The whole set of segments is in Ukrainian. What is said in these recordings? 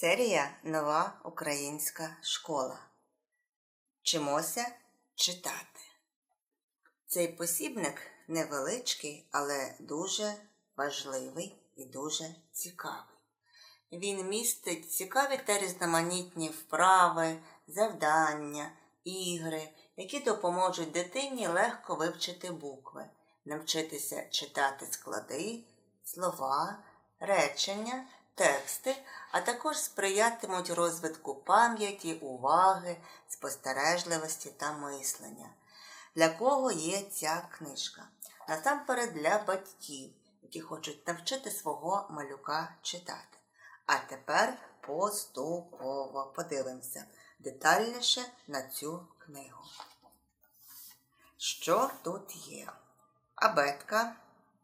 Серія Нова українська школа. Вчимося читати. Цей посібник невеличкий, але дуже важливий і дуже цікавий. Він містить цікаві та різноманітні вправи, завдання, ігри, які допоможуть дитині легко вивчити букви, навчитися читати склади, слова, речення, тексти, а також сприятимуть розвитку пам'яті, уваги, спостережливості та мислення. Для кого є ця книжка? Насамперед для батьків, які хочуть навчити свого малюка читати. А тепер поступово подивимося детальніше на цю книгу. Що тут є? Абетка,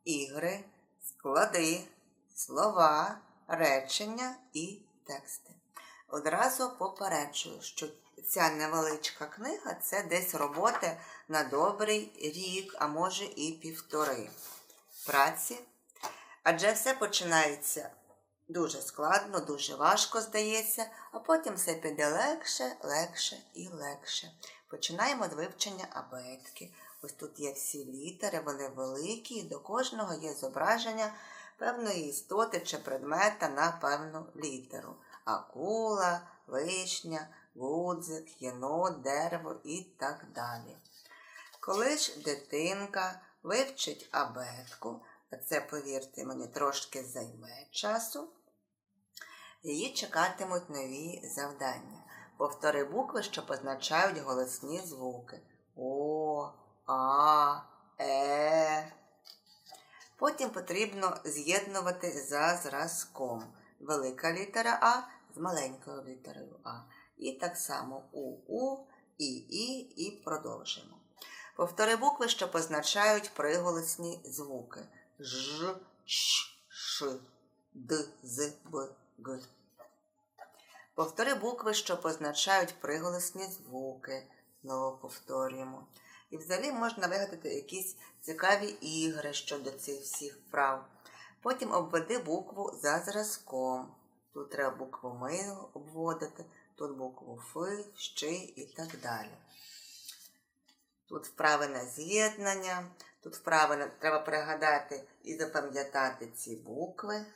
ігри, склади, слова, речення і тексти. Одразу попереджую, що ця невеличка книга це десь роботи на добрий рік, а може і півтори праці. Адже все починається дуже складно, дуже важко здається, а потім все піде легше, легше і легше. Починаємо з вивчення абетки. Ось тут є всі літери, вони великі, і до кожного є зображення певної істоти чи предмета на певну літеру. Акула, вишня, гудзик, єнот, дерево і так далі. Коли ж дитинка вивчить абетку, це, повірте мені, трошки займе часу, її чекатимуть нові завдання. Повтори букви, що позначають голосні звуки. О, А, Е. Потім потрібно з'єднувати за зразком велика літера А з маленькою літерою А. І так само У, У, І, І і продовжимо. Повтори букви, що позначають приголосні звуки Ж, Ч, Ш, Д, З, Б, Г. Повтори букви, що позначають приголосні звуки. Знову повторюємо. І взагалі можна вигадати якісь цікаві ігри щодо цих всіх вправ. Потім обведи букву за зразком. Тут треба букву Ми обводити, тут букву Фи, Щи і так далі. Тут вправи на з'єднання, тут вправи на... треба пригадати і запам'ятати ці букви.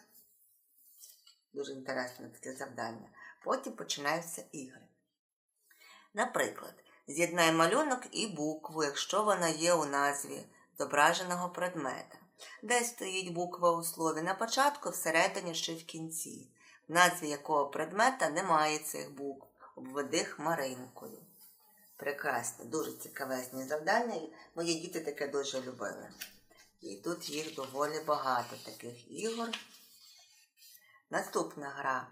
Дуже інтересне таке завдання. Потім починаються ігри. Наприклад, з'єднай малюнок і букву, якщо вона є у назві зображеного предмета. Де стоїть буква у слові на початку, всередині чи в кінці, в назві якого предмета немає цих букв, обведи хмаринкою. Прекрасне, дуже цікавезні завдання, мої діти таке дуже любили. І тут їх доволі багато таких ігор. Наступна гра.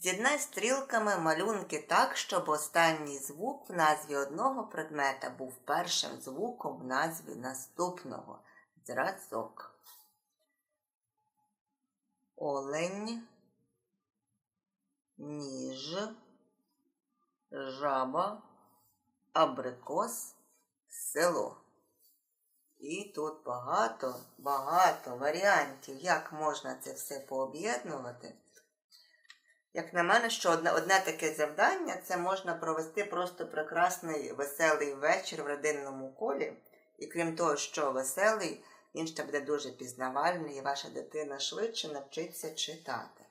З'єднай стрілками малюнки так, щоб останній звук в назві одного предмета був першим звуком в назві наступного. Зразок. Олень, ніж, жаба, абрикос, село. І тут багато, багато варіантів, як можна це все пооб'єднувати. Як на мене, що одне одне таке завдання це можна провести просто прекрасний веселий вечір в родинному колі. І крім того, що веселий, він ще буде дуже пізнавальний, і ваша дитина швидше навчиться читати.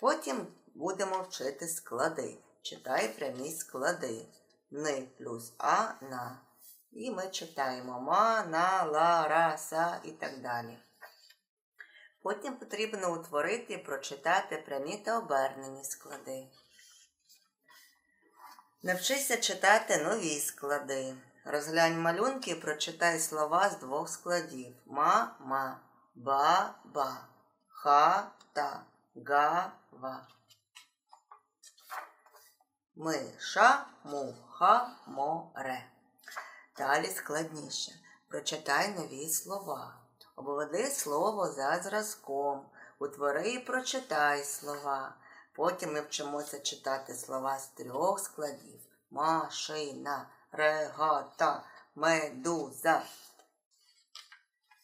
Потім будемо вчити склади. Читай прямі склади. Ни плюс А на. І ми читаємо ма, на, ла, ра, са і так далі. Потім потрібно утворити і прочитати прямі та обернені склади. Навчися читати нові склади. Розглянь малюнки і прочитай слова з двох складів ма-ма, ба-ба, ха-та, га-ва. Ми-ша, му-ха, мо-ре. Далі складніше. Прочитай нові слова. Обведи слово за зразком. Утвори і прочитай слова. Потім ми вчимося читати слова з трьох складів: машина, регата, медуза.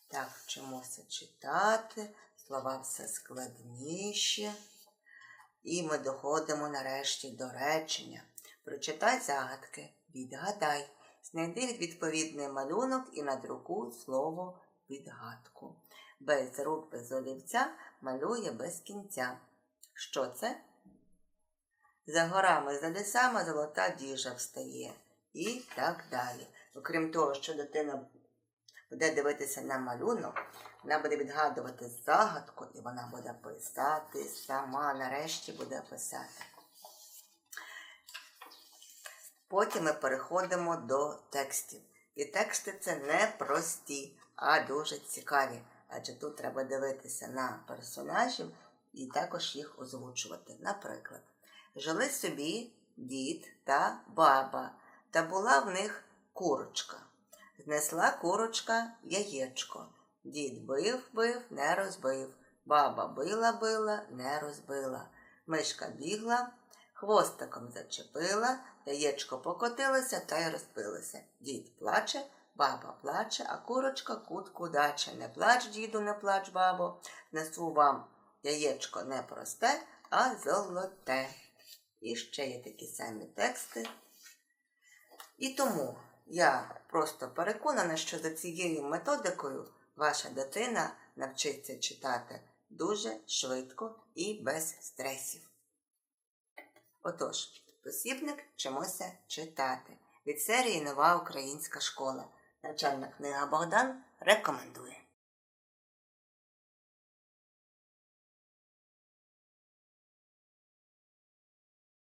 Так, вчимося читати. Слова все складніші. І ми доходимо нарешті до речення. Прочитай загадки, відгадай, знайди відповідний малюнок і надрукуй слово відгадку. Без рук, без олівця малює без кінця. Що це? За горами, за лісами золота діжа встає. І так далі. Окрім того, що дитина буде дивитися на малюнок, вона буде відгадувати загадку, і вона буде писати сама, нарешті буде писати. Потім ми переходимо до текстів. І тексти це не прості, а дуже цікаві. Адже тут треба дивитися на персонажів і також їх озвучувати. Наприклад, жили собі дід та баба, та була в них курочка. Знесла курочка яєчко. Дід бив, бив, не розбив. Баба била, била, не розбила. Мишка бігла, хвостиком зачепила, яєчко покотилося та й розбилося. Дід плаче, баба плаче, а курочка кутку даче. Не плач, діду, не плач, бабо, несу вам яєчко не просте, а золоте. І ще є такі самі тексти. І тому я просто переконана, що за цією методикою ваша дитина навчиться читати дуже швидко і без стресів. Отож, посібник вчимося читати від серії Нова українська школа. Навчальна книга Богдан рекомендує.